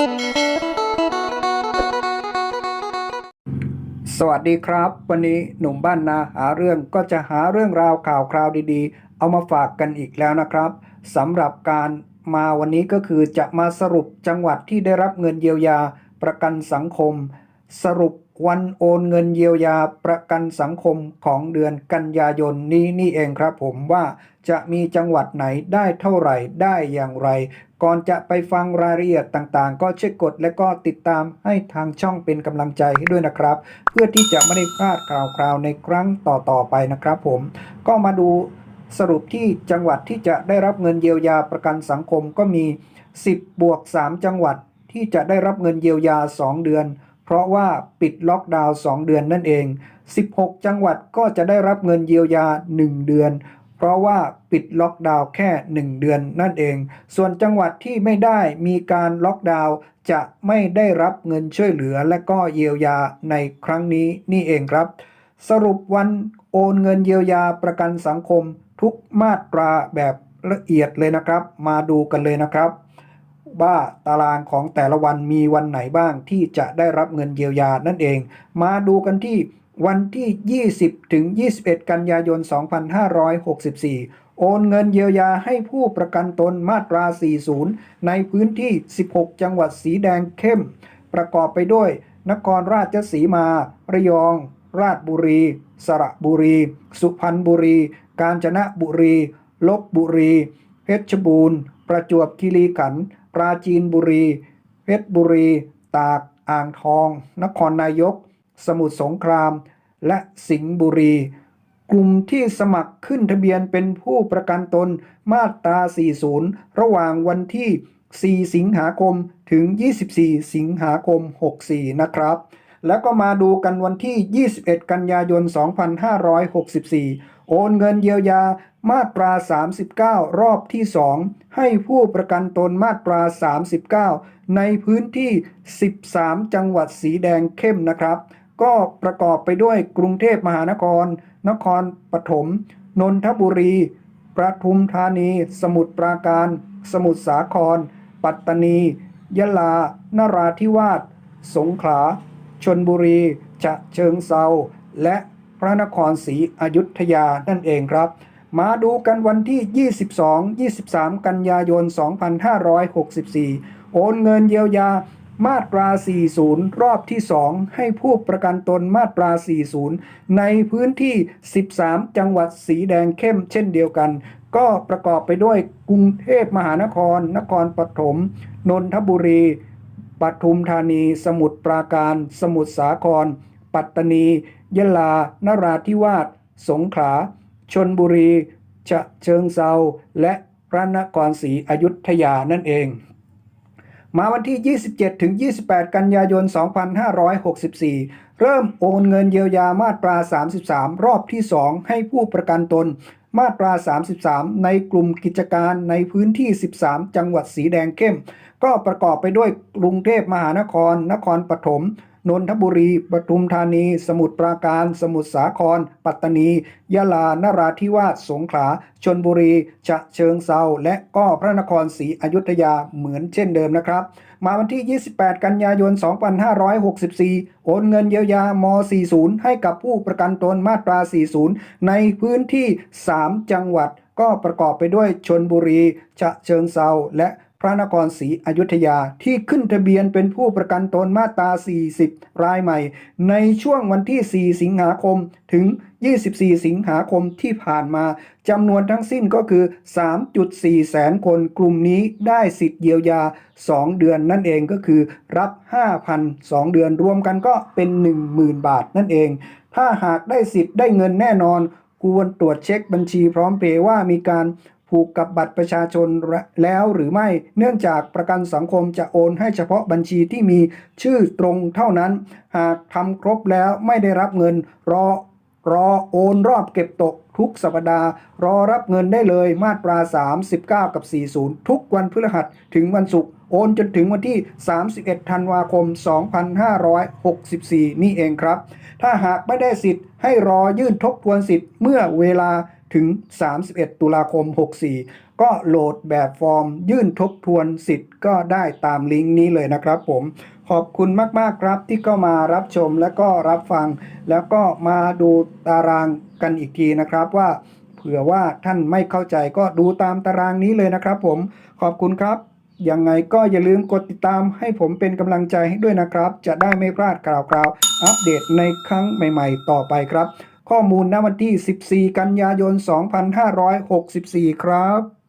สวัสดีครับ วันนี้หนุ่มบ้านนาหาเรื่องก็จะหาเรื่องราวข่าวคราวดีๆ เอามาฝากกันอีกแล้วนะครับสำหรับการมาวันนี้ก็คือจะมาสรุปจังหวัดที่ได้รับเงินเยียวยาประกันสังคม สรุปวันโอนเงินเยียวยาประกันสังคมของเดือนกันยายนนี้นี่เองครับผมว่าจะมีจังหวัดไหนได้เท่าไหร่ได้อย่างไร ก่อนจะไปฟังรายละเอียดต่างๆ ก็ช่วยกดและก็ติดตามให้ทางช่องเป็นกำลังใจให้ด้วยนะครับ เพื่อที่จะไม่ได้พลาดข่าวคราวในครั้งต่อๆไปนะครับผม ก็มาดูสรุปที่จังหวัดที่จะได้รับเงินเยียวยาประกันสังคมก็มี 10 บวก 3 จังหวัดที่จะได้รับเงินเยียวยา 2 เดือน เพราะว่าปิดล็อกดาวน์2เดือนนั่นเอง 16 จังหวัดก็จะได้รับเงินเยียวยา 1 เดือน เพราะว่าปิดล็อกดาวน์แค่ 1 เดือนนั่นเอง ส่วนจังหวัดที่ไม่ได้มีการล็อกดาวน์จะไม่ได้รับเงินช่วยเหลือและก็เยียวยาในครั้งนี้นี่เองครับ สรุปวันโอนเงินเยียวยาประกันสังคมทุกมาตราแบบละเอียดเลยนะครับ มาดูกันเลยนะครับ ว่าตารางของแต่ละวันมีวันไหนบ้างที่จะได้รับเงินเยียวยานั่นเอง มาดูกันที่วันที่ 20 ถึง 21 กันยายน 2564 โอนเงินเยียวยาให้ผู้ประกันตนมาตรา 40 ในพื้นที่ 16 จังหวัดสีแดงเข้ม ประกอบไปด้วย นครราชสีมา ระยอง ราชบุรี สระบุรี สุพรรณบุรี กาญจนบุรี ลบบุรี เพชรบูรณ์ ประจวบคีรีขันธ์ ปราจีนบุรี เพชรบุรี ตาก อ่างทอง นครนายก สมุทรสงคราม และสิงห์บุรี กลุ่มที่สมัครขึ้นทะเบียนเป็นผู้ประกันตนมาตรา 40 ระหว่างวันที่ 4 สิงหาคมถึง 24 สิงหาคม 64 นะครับ แล้วก็มาดูกันวันที่ 21 กันยายน 2564 โอนเงินเยียวยามาตรา 39 รอบที่ 2 ให้ผู้ประกันตนมาตรา 39 ในพื้นที่ 13 จังหวัดสีแดงเข้มนะครับ ก็ประกอบไปด้วยกรุงเทพมหานคร นครปฐมนนทบุรีประทุมธานี สมุทรปราการ สมุทรสาคร ปัตตานี ยะลา นราธิวาส สงขลา ชนบุรี ฉะเชิงเซา และ พระนครศรีอยุธยานั่นเองครับ มาดูกันวันที่ 22 23 กันยายน 2564 โอนเงินเยียวยามาตรา 40 รอบที่ 2 ให้ผู้ประกันตนมาตรา 40 ในพื้นที่ 13 จังหวัดสีแดงเข้มเช่นเดียวกัน ก็ประกอบไปด้วยกรุงเทพมหานคร นครปฐม นนทบุรี ปทุมธานี สมุทรปราการ สมุทรสาคร ปัตตานี ยะลา นราธิวาส สงขลา ชนบุรี ฉะเชิงเซา และพระนครศรีอยุธยานั่นเอง มาวันที่ 27 ถึง 28 กันยายน 2564 เริ่มโอนเงินเยียวยามาตรา 33 รอบที่ 2 ให้ผู้ประกันตน มาตรา 33 ในกลุ่มกิจการในพื้นที่ 13 จังหวัดสีแดงเข้ม ก็ประกอบไปด้วยกรุงเทพมหานคร นครปฐม นนทบุรีปทุมธานี สมุทรปราการ สมุทรสาคร ปัตตานี ยะลานราธิวาสสงขลาชนบุรีฉะเชิงเซาและก็พระนครศรีอยุธยาเหมือนเช่นเดิมนะครับ มาวันที่ 28 กันยายน 2564 โอนเงินเยียวยาม40 ให้กับผู้ประกันตนมาตรา 40 ในพื้นที่ 3 จังหวัดก็ประกอบไปด้วยชนบุรี ฉะเชิงเซาและ พระนครศรีอยุธยาที่ขึ้นทะเบียนเป็นผู้ประกันตนมาตรา 40 รายใหม่ ในช่วงวันที่ 4 สิงหาคมถึง 24 สิงหาคมที่ผ่านมาจำนวนทั้งสิ้นก็คือ 3.4 แสนคนกลุ่มนี้ได้สิทธิ์เยียวยา 2 เดือนนั่นเองก็คือรับ 5,000 2 เดือนรวมกันก็เป็น 10,000 บาทนั่นเอง ถ้าหากได้สิทธิ์ได้เงินแน่นอนควรตรวจเช็คบัญชีพร้อมเพย์ว่ามีการ ผูกกับบัตรประชาชนแล้วหรือไม่ เนื่องจากประกันสังคมจะโอนให้เฉพาะบัญชีที่มีชื่อตรงเท่านั้น หากทำครบแล้วไม่ได้รับเงินรอรอโอนรอบเก็บตกทุกสัปดาห์ รอรับเงินได้เลยมาตรา 39 กับ 40 ทุกวันพฤหัสถึงวันศุกร์โอนจนถึงวันที่ 31 ธันวาคม 2564 นี่เองครับ ถ้าหากไม่ได้สิทธิ์ให้รอยื่นทบทวนสิทธิ์เมื่อเวลา ถึง 31 ตุลาคม 64 ก็โหลดแบบฟอร์ม ยื่นทบทวนสิทธิ์ก็ได้ตามลิงก์นี้เลยนะครับผมขอบคุณมาก ๆ ครับที่เข้ามารับชมและก็รับฟัง แล้วก็มาดูตารางกันอีกทีนะครับว่าเผื่อว่าท่านไม่เข้าใจก็ดูตามตารางนี้เลยนะครับผมขอบคุณครับยังไงก็อย่าลืมกดติดตามให้ผมเป็นกำลังใจให้ด้วยนะครับ จะได้ไม่พลาดข่าวคราวอัปเดตในครั้งใหม่ ๆ ต่อไปครับ ข้อมูลณวันที่ 14 กันยายน 2564 ครับ